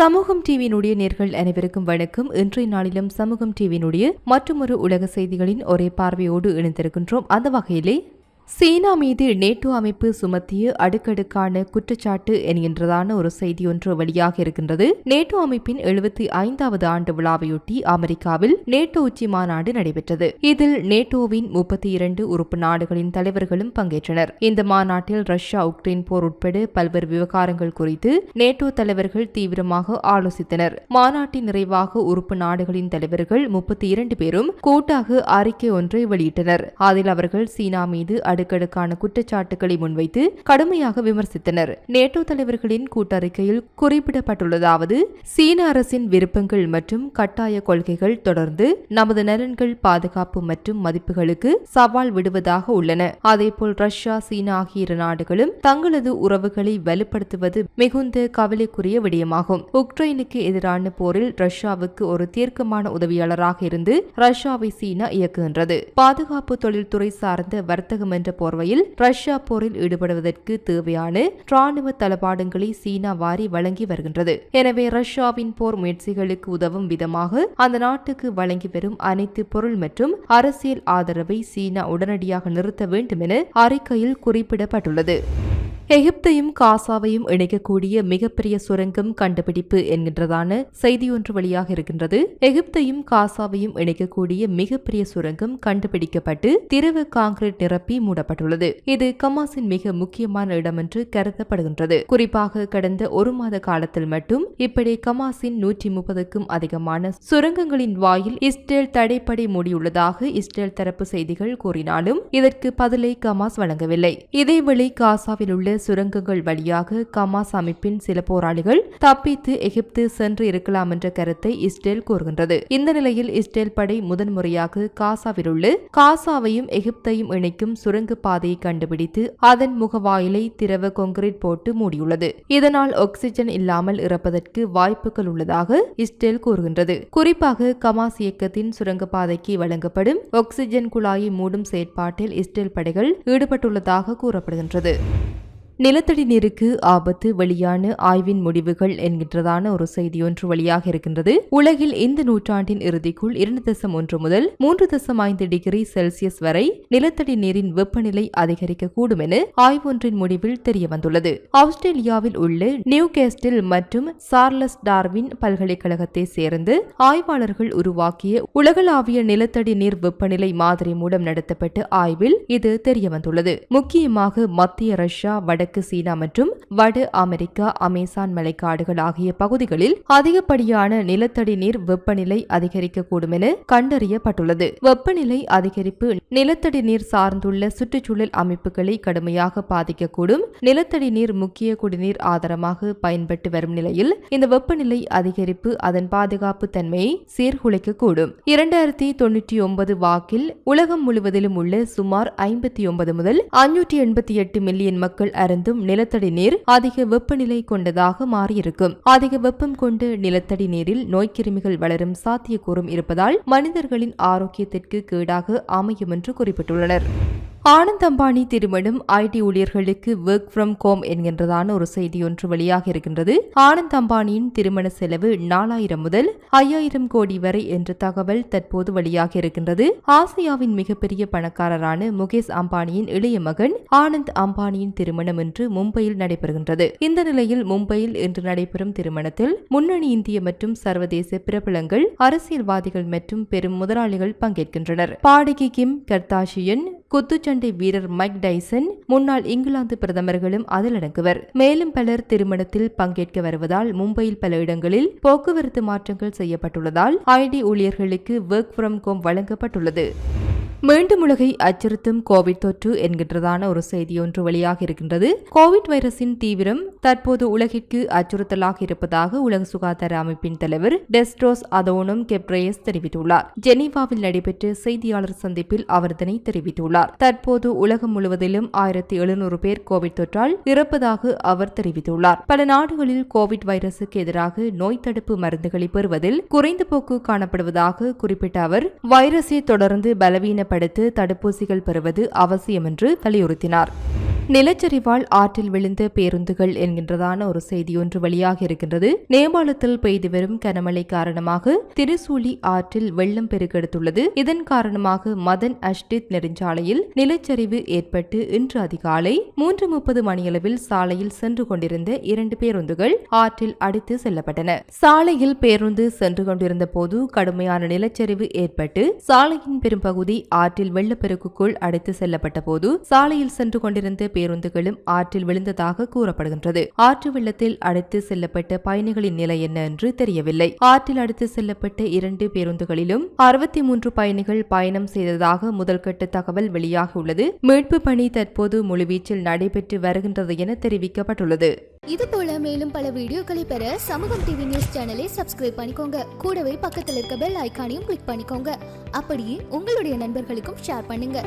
சமூகம் டிவியினுடைய நேர்கள் அனைவருக்கும் வணக்கம். இன்றைய நாளிலும் சமூகம் டிவியினுடைய மற்றொரு உலக செய்திகளின் ஒரே பார்வையோடு இணைந்திருக்கின்றோம். அந்த வகையிலே சீனா மீது நேட்டோ அமைப்பு சுமத்திய அடுக்கடுக்கான குற்றச்சாட்டு என்கின்றதான ஒரு செய்தி ஒன்று வெளியாக இருக்கின்றது. நேட்டோ அமைப்பின் எழுபத்தி ஐந்தாவது ஆண்டு விழாவையொட்டி அமெரிக்காவில் நேட்டோ உச்சி மாநாடு நடைபெற்றது. இதில் நேட்டோவின் முப்பத்தி இரண்டு உறுப்பு நாடுகளின் தலைவர்களும் பங்கேற்றனர். இந்த மாநாட்டில் ரஷ்யா உக்ரைன் போர் உட்பட பல்வேறு விவகாரங்கள் குறித்து நேட்டோ தலைவர்கள் தீவிரமாக ஆலோசித்தனர். மாநாட்டின் நிறைவாக உறுப்பு நாடுகளின் தலைவர்கள் முப்பத்தி இரண்டு பேரும் கூட்டாக அறிக்கை ஒன்றை வெளியிட்டனர். அதில் அவர்கள் சீனா மீது அடுக்கடுக்கான குற்றச்சாட்டுகளை முன்வைத்து கடுமையாக விமர்சித்தனர். நேட்டோ தலைவர்களின் கூட்டறிக்கையில் குறிப்பிடப்பட்டுள்ளதாவது சீன அரசின் விருப்பங்கள் மற்றும் கட்டாய கொள்கைகள் தொடர்ந்து நமது நலன்கள் பாதுகாப்பு மற்றும் மதிப்புகளுக்கு சவால் விடுவதாக உள்ளன. அதேபோல் ரஷ்யா சீனா ஆகிய இரு நாடுகளும் தங்களது உறவுகளை வலுப்படுத்துவது மிகுந்த கவலைக்குரிய விடயமாகும். உக்ரைனுக்கு எதிரான போரில் ரஷ்யாவுக்கு ஒரு தீர்க்கமான உதவியாளராக இருந்து ரஷ்யாவை சீனா இயக்குகின்றது. பாதுகாப்பு தொழில்துறை சார்ந்த வர்த்தகம் என்ற போர்வையில் ரஷ்யா போரில் ஈடுபடுவதற்கு தேவையான ராணுவ தளபாடங்களை சீனா வாரி வழங்கி வருகின்றது. எனவே ரஷ்யாவின் போர் முயற்சிகளுக்கு உதவும் விதமாக அந்த நாட்டுக்கு வழங்கி வரும் அனைத்து பொருள் மற்றும் அரசியல் ஆதரவை சீனா உடனடியாக நிறுத்த வேண்டும் என அறிக்கையில் குறிப்பிடப்பட்டுள்ளது. எகிப்தையும் காசாவையும் இணைக்கக்கூடிய மிகப்பெரிய சுரங்கம் கண்டுபிடிப்பு என்கின்றதான செய்தி ஒன்று வழியாக இருக்கின்றது. எகிப்தையும் காசாவையும் இணைக்கக்கூடிய மிகப்பெரிய சுரங்கம் கண்டுபிடிக்கப்பட்டு திரவ காங்கிரீட் நிரப்பி மூடப்பட்டுள்ளது. இது கமாஸின் மிக முக்கியமான இடம் என்று கருதப்படுகின்றது. குறிப்பாக கடந்த ஒரு மாத காலத்தில் மட்டும் இப்படி கமாஸின் நூற்றி முப்பதுக்கும் அதிகமான சுரங்கங்களின் வாயில் இஸ்ரேல் தடைப்படை மூடியுள்ளதாக இஸ்ரேல் தரப்பு செய்திகள் கூறினாலும் இதற்கு பதிலை கமாஸ் வழங்கவில்லை. இதேவேளை காசாவில் உள்ள சுரங்கங்கள் வழியாக கமாஸ் அமைப்பின் சில போராளிகள் தப்பித்து எகிப்து சென்று இருக்கலாம் என்ற கருத்தை இஸ்ரேல் கூறுகின்றது. இந்த நிலையில் இஸ்ரேல் படை முதன்முறையாக காசாவில் உள்ள காசாவையும் எகிப்தையும் இணைக்கும் சுரங்க பாதையை கண்டுபிடித்து அதன் முகவாயிலை திரவ கொங்கிரீட் போட்டு மூடியுள்ளது. இதனால் ஆக்சிஜன் இல்லாமல் இறப்பதற்கு வாய்ப்புகள் உள்ளதாக இஸ்ரேல் கூறுகின்றது. குறிப்பாக கமாஸ் இயக்கத்தின் சுரங்கப்பாதைக்கு வழங்கப்படும் ஆக்சிஜன் குழாயை மூடும் செயற்பாட்டில் இஸ்ரேல் படைகள் ஈடுபட்டுள்ளதாக கூறப்படுகின்றது. நிலத்தடி நீருக்கு ஆபத்து வெளியான ஆய்வின் முடிவுகள் என்கின்றதான ஒரு செய்தி ஒன்று வெளியாக இருக்கின்றது. உலகில் இந்த நூற்றாண்டின் இறுதிக்குள் இரண்டு தசம் ஒன்று முதல் மூன்று தசம் ஐந்து டிகிரி செல்சியஸ் வரை நிலத்தடி நீரின் வெப்பநிலை அதிகரிக்கக்கூடும் என ஆய்வொன்றின் முடிவில் தெரியவந்துள்ளது. ஆஸ்திரேலியாவில் உள்ள நியூ கேஸ்டில் மற்றும் சார்லஸ் டார்வின் பல்கலைக்கழகத்தை சேர்ந்து ஆய்வாளர்கள் உருவாக்கிய உலகளாவிய நிலத்தடி நீர் வெப்பநிலை மாதிரி மூலம் நடத்தப்பட்ட ஆய்வில் இது தெரியவந்துள்ளது. முக்கியமாக மத்திய ரஷ்யா வடக்கு வடக்கு சீனா மற்றும் வட அமெரிக்கா அமேசான் மலைக்காடுகள் ஆகிய பகுதிகளில் அதிகப்படியான நிலத்தடி நீர் வெப்பநிலை அதிகரிக்கக்கூடும் என கண்டறியப்பட்டுள்ளது. வெப்பநிலை அதிகரிப்பு நிலத்தடி நீர் சார்ந்துள்ள சுற்றுச்சூழல் அமைப்புகளை கடுமையாக பாதிக்கக்கூடும். நிலத்தடி நீர் முக்கிய குடிநீர் ஆதாரமாக பயன்பட்டு வரும் நிலையில் இந்த வெப்பநிலை அதிகரிப்பு அதன் பாதுகாப்பு தன்மையை சீர்குலைக்கக்கூடும். இரண்டாயிரத்தி தொன்னூற்றி ஒன்பது வாக்கில் உலகம் முழுவதிலும் உள்ள சுமார் ஐம்பத்தி ஒன்பது முதல் ஐநூற்றி எண்பத்தி எட்டு மில்லியன் மக்கள் அருந்தும் நிலத்தடி நீர் அதிக வெப்பநிலை கொண்டதாக மாறியிருக்கும். அதிக வெப்பம் கொண்டு நிலத்தடி நீரில் நோய்க்கிருமிகள் வளரும் சாத்தியக்கூறும் இருப்பதால் மனிதர்களின் ஆரோக்கியத்திற்கு கேடாக அமையும் என்று குறிப்பிட்டுள்ளனர். ஆனந்த் அம்பானி திருமணம் ஐடி ஊழியர்களுக்கு ஒர்க் ஃப்ரம் ஹோம் என்கின்றதான ஒரு செய்தி ஒன்று வெளியாக இருக்கின்றது. ஆனந்த் அம்பானியின் திருமண செலவு நாலாயிரம் முதல் ஐயாயிரம் கோடி வரை என்ற தகவல் தற்போது வெளியாக இருக்கின்றது. ஆசியாவின் மிகப்பெரிய பணக்காரரான முகேஷ் அம்பானியின் இளைய மகன் ஆனந்த் அம்பானியின் திருமணம் இன்று மும்பையில் நடைபெறுகின்றது. இந்த நிலையில் மும்பையில் இன்று நடைபெறும் திருமணத்தில் முன்னணி இந்திய மற்றும் சர்வதேச பிரபலங்கள் அரசியல்வாதிகள் மற்றும் பெரும் முதலாளிகள் பங்கேற்கின்றனர். பாடகி கிம் கர்தாஷியன் குத்துச்சண்டை வீரர் மைக் டைசன் முன்னாள் இங்கிலாந்து பிரதமர்களும் அதில் அடங்குவர். மேலும் பலர் திருமணத்தில் பங்கேற்க வருவதால் மும்பையில் பல இடங்களில் போக்குவரத்து மாற்றங்கள் செய்யப்பட்டுள்ளதால் ஐடி ஊழியர்களுக்கு ஒர்க் ஃப்ரம் ஹோம் வழங்கப்பட்டுள்ளது. மீண்டும் உலகை அச்சுறுத்தும் கோவிட் தொற்று என்கின்றதான ஒரு செய்தி ஒன்று வெளியாக இருக்கின்றது. கோவிட் வைரஸின் தீவிரம் தற்போது உலகிற்கு அச்சுறுத்தலாக இருப்பதாக உலக சுகாதார அமைப்பின் தலைவர் டெஸ்ட்ரோஸ் அதோனும் கெப்ரேயஸ் தெரிவித்துள்ளார். ஜெனீவாவில் நடைபெற்ற செய்தியாளர் சந்திப்பில் அவர் இதனை தெரிவித்துள்ளார். தற்போது உலகம் முழுவதிலும் ஆயிரத்தி எழுநூறு பேர் கோவிட் தொற்றால் இறப்பதாக அவர் தெரிவித்துள்ளார். பல நாடுகளில் கோவிட் வைரசுக்கு எதிராக நோய் தடுப்பு மருந்துகளை பெறுவதில் குறைந்த போக்கு காணப்படுவதாக குறிப்பிட்ட அவர் வைரஸை தொடர்ந்து பலவீன படுத்து தடுப்பூசிகள் பெறுவது அவசியம் என்று வலியுறுத்தினார். நிலச்சரிவால் ஆற்றில் விழுந்த பேருந்துகள் என்கின்றதான ஒரு செய்தி ஒன்று வெளியாக இருக்கின்றது. நேபாளத்தில் பெய்து வரும் கனமழை காரணமாக திருசூலி ஆற்றில் வெள்ளம் பெருக்கெடுத்துள்ளது. இதன் காரணமாக மதன் அஷ்டித் நெடுஞ்சாலையில் நிலச்சரிவு ஏற்பட்டு இன்று அதிகாலை மூன்று முப்பது மணியளவில் சாலையில் சென்று கொண்டிருந்த இரண்டு பேருந்துகள் ஆற்றில் அடித்து செல்லப்பட்டன. சாலையில் பேருந்து சென்று கொண்டிருந்த போது கடுமையான நிலச்சரிவு ஏற்பட்டு சாலையின் பெரும்பகுதி ஆற்றில் வெள்ளப்பெருக்குக்குள் அடித்து செல்லப்பட்ட போது சாலையில் சென்று கொண்டிருந்த பேருந்துகளும் ஆற்றில் விழுந்ததாக கூறப்படுகின்றது. ஆற்று வெள்ளத்தில் அடித்து செல்லப்பட்ட பயணிகளின் நிலை என்ன என்று தெரியவில்லை. ஆற்றில் அடித்து செல்லப்பட்ட இரண்டு பேருந்துகளிலும் அறுபத்தி மூன்று பயணிகள் பயணம் செய்ததாக முதல்கட்ட தகவல் வெளியாகியுள்ளது மீட்பு பணி தற்போது முழுவீச்சில் நடைபெற்று வருகின்றது என தெரிவிக்கப்பட்டுள்ளது. இது போல மேலும் பல வீடியோக்களை பெற சமூகம் டிவி நியூஸ் சேனலை சப்ஸ்கிரைப் பண்ணிக்கோங்க. கூடவே பக்கத்தில் இருக்க பெல் ஐக்கானையும் கிளிக் பண்ணிக்கோங்க. அப்படியே உங்களுடைய நண்பர்களுக்கும் ஷேர் பண்ணுங்க.